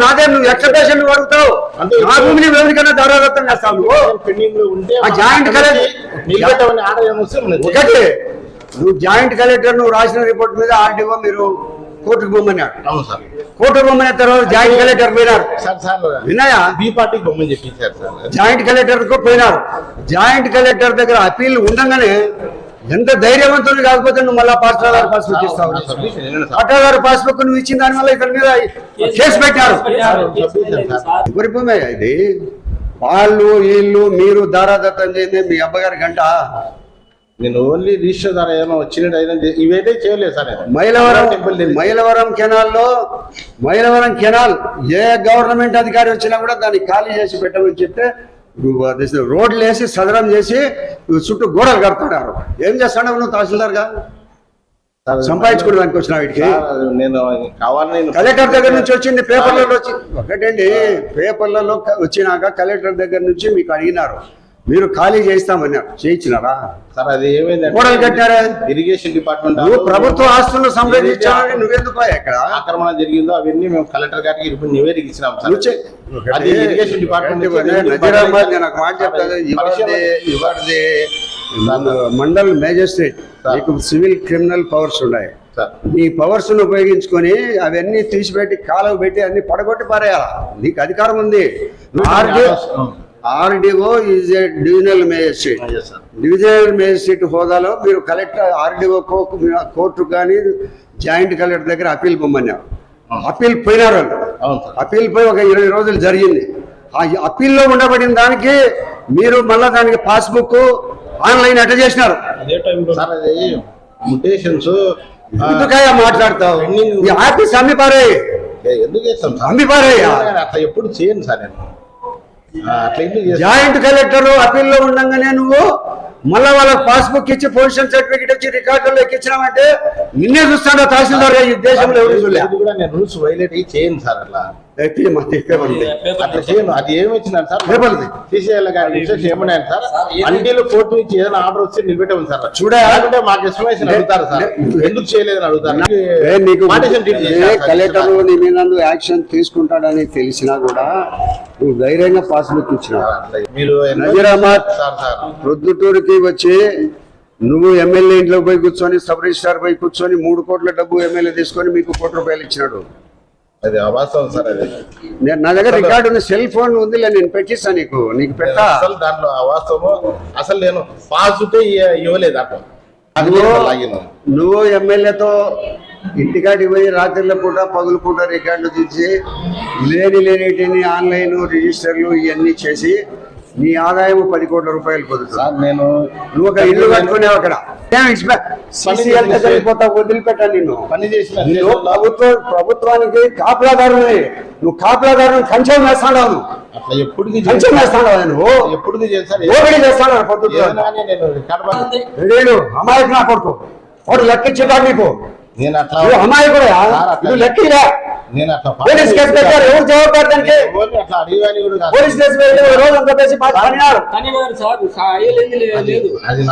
నాదే నువ్వు ఎక్స్పెక్టేషన్ నువ్వు అడుగుతావు నా భూమిని ఎవరికైనా దారాదత్తం చేస్తావు ఆ జాయింట్ కలెక్టర్-. ఒకటి నువ్వు జాయింట్ కలెక్టర్ నువ్వు రాసిన రిపోర్ట్ మీద ఆర్డీఓ మీరు కోర్టుకు పోమన్నాడు అవును సార్. కోర్టుకు పోమన్న తర్వాత జాయింట్ కలెక్టర్ పోయినారు. సార్ సార్ విన్నాయా? బి పార్టీకి జాయింట్ కలెక్టర్కు పోయినారు. జాయింట్ కలెక్టర్ దగ్గర అప్పీల్ ఉండగానే ఎంత ధైర్యవంతుడు కాకపోతే నువ్వు మళ్ళా పాస్టర్ పాస్బుక్ ఇస్తావు గారు పాస్బుక్ నువ్వు ఇచ్చిన దాని వల్ల ఇతని మీద కేసు పెట్టారు. ఎవరి భూమి ఇది వాళ్ళు వీళ్ళు మీరు దారాదత్తం చేయండి మీ అబ్బగారి గంట నేను ఓన్లీ రిజిస్టర్ ద్వారా ఏమో వచ్చినట్టు అయినా ఇవైతే చేయలేదు సార్. మైలవరం. మైలవరం కెనాల్లో మైలవరం కెనాల్ ఏ గవర్నమెంట్ అధికారి వచ్చినా కూడా దాన్ని ఖాళీ చేసి పెట్టమని చెప్తే రోడ్లు వేసి సదరం చేసి చుట్టూ గోడలు కడుతున్నారు ఏం చేస్తాడు నువ్వు తహసీల్దార్గా? సంపాదించుకోవడానికి వచ్చిన వీటికి నేను కావాలని కలెక్టర్ దగ్గర నుంచి వచ్చింది పేపర్లలో వచ్చి ఒకటండి పేపర్లలో వచ్చినాక కలెక్టర్ దగ్గర నుంచి మీకు అడిగినారు. మీరు ఖాళీ చేస్తామన్నారు చేయించినారా? సార్ అది గోడలు కట్టారా? ఇరిగేషన్ డిపార్ట్మెంట్ నువ్వు ప్రభుత్వ ఆస్తులను సంరక్షించాలని నువ్వెందుకు పోయా ఇక్కడ? ఆక్రమణ జరిగిందో అవన్నీ మేము కలెక్టర్ గారికి ఇప్పుడు నివేదిక ఇచ్చినాం సార్. అది ఇరిగేషన్ డిపార్ట్మెంట్ నేను ఒక మాట చెప్తాను మండల్ మేజిస్ట్రేట్ నీకు సివిల్ క్రిమినల్ పవర్స్ ఉన్నాయి. సార్. నీ పవర్స్ను ఉపయోగించుకొని అవన్నీ తీసిపెట్టి కాలువ పెట్టి అన్ని పడగొట్టి పారేయాల? నీకు అధికారం ఉంది. RDO is a divisional magistrate. Sir. Divisional magistrate హోదాలో మీరు కలెక్టర్ ఆర్డీఓ కోర్టు కానీ జాయింట్ కలెక్టర్ దగ్గర అప్పీల్ పొమ్మన్నారు. అప్పీల్ పోయినారు వాళ్ళు. అవును సార్ అప్పీల్ పోయి ఒక ఇరవై రోజులు జరిగింది. ఆ అప్పీల్లో ఉండబడిన దానికి మీరు మళ్ళా దానికి పాస్బుక్ ఆన్లైన్ అట చేసినారు. అదే టైంలో సార్ అది ముటేషన్స్ ఎందుకయ్యా మాట్లాడతావు? ఈ ఆఫీస్ అమ్మి పారేయ్ ఎందుకు చేస్తాం ఎప్పుడు చేయను సార్ నేను ఆ, అట్లా ఎందుకు చేస్తాం జాయింట్ కలెక్టర్ అప్పీల్లో ఉండగానే నువ్వు మళ్ళా వాళ్ళకి పాస్బుక్ ఇచ్చి పొజిషన్ సర్టిఫికేట్ ఇచ్చి రికార్డులో ఎక్కించినామంటే నిన్నే చూస్తాడో తహసీల్దార్ ఈ దేశంలో ఎవరు రూల్స్ వైలేట్ అయ్యి చేయను సార్ అట్లా. ఎత్తి మా తిప్పేమంది. అట్లా చేయను అది ఏమి వచ్చినారు సార్ పేపర్ది. తీసేయాలి కానీ ఇన్స్ట్రక్షన్ ఏమన్నాను సార్? అంటీలో కోర్టు నుంచి ఏదైనా ఆర్డర్ వస్తే నిలబెట్టమని సార్. చూడా. లేకుంటే మాకు ఎక్స్ప్లెనేషన్ అడుగుతారు సార్? ఎందుకు చేయలేదని అడుగుతారు. కలెక్టర్ నీ మీద యాక్షన్ తీసుకుంటాడని తెలిసినా కూడా నువ్వు ధైర్యంగా పాస్బుక్ ఇచ్చినావు. మీరు నజీరాబాద్ సార్ సార్? ప్రొద్దుటూరుకి వచ్చి నువ్వు ఎమ్మెల్యే ఇంట్లో పోయి కూర్చొని సబ్ రిజిస్టార్ పోయి కూర్చొని మూడు కోట్ల డబ్బు ఎమ్మెల్యే తీసుకొని మీకు కోటి రూపాయలు ఇచ్చినాడు. అది అవాస్తవం సార్ అది. నేను నా దగ్గర రికార్డు ఉంది సెల్ ఫోన్ ఉందిలే నేను పెట్టిస్తా నీకు. నీకు పెట్టా అసలు దాంట్లో అవాస్తవం అసలు నేను ఇ- ఇవ్వలేదు అట్లా. నువ్వు ఎమ్మెల్యేతో ఇంటికాడికి పోయి రాత్రిళ్ళ పూట పగులు పూట రికార్డులు తీసి లేని లేనిటిని ఆన్లైన్ రిజిస్టర్లు ఇవన్నీ చేసి నీ ఆదాయం పది కోట్ల రూపాయలు పొందుతుంది సార్ నేను నువ్వు ఒక ఇల్లు కట్టుకునేవు అక్కడ. ఏం ఇస్ప- CCL దగ్గర వెళ్ళిపోతావు, వదిలిపెట్టా నిన్ను. పని చేసిన నువ్వు ప్రభుత్వ ప్రభుత్వానికి కాపలాదారుని నువ్వు కాపలాదారుని కంచెం వేస్తాడావు నువ్వు. అట్లా ఎప్పటికీ కంచెం వేస్తాడావు నువ్వు ఎప్పటికీ చేశారు ఓపిడి చేస్తాడు పొద్దున్న ఏదైనా కానీ నేను రికార్డ్ పని- నేను అమాయకు నా కొడుకు. వాడు లెక్కించేటాడు నీకు. నేను అట్లా అమాయకుడే లెక్కిరా నేను అట్లా పోలీస్ కేసు పెట్టారు. ఎవరు జవాబు దానికి అట్లా కూడా. పోలీస్ పెట్టి రోజు అంతా అది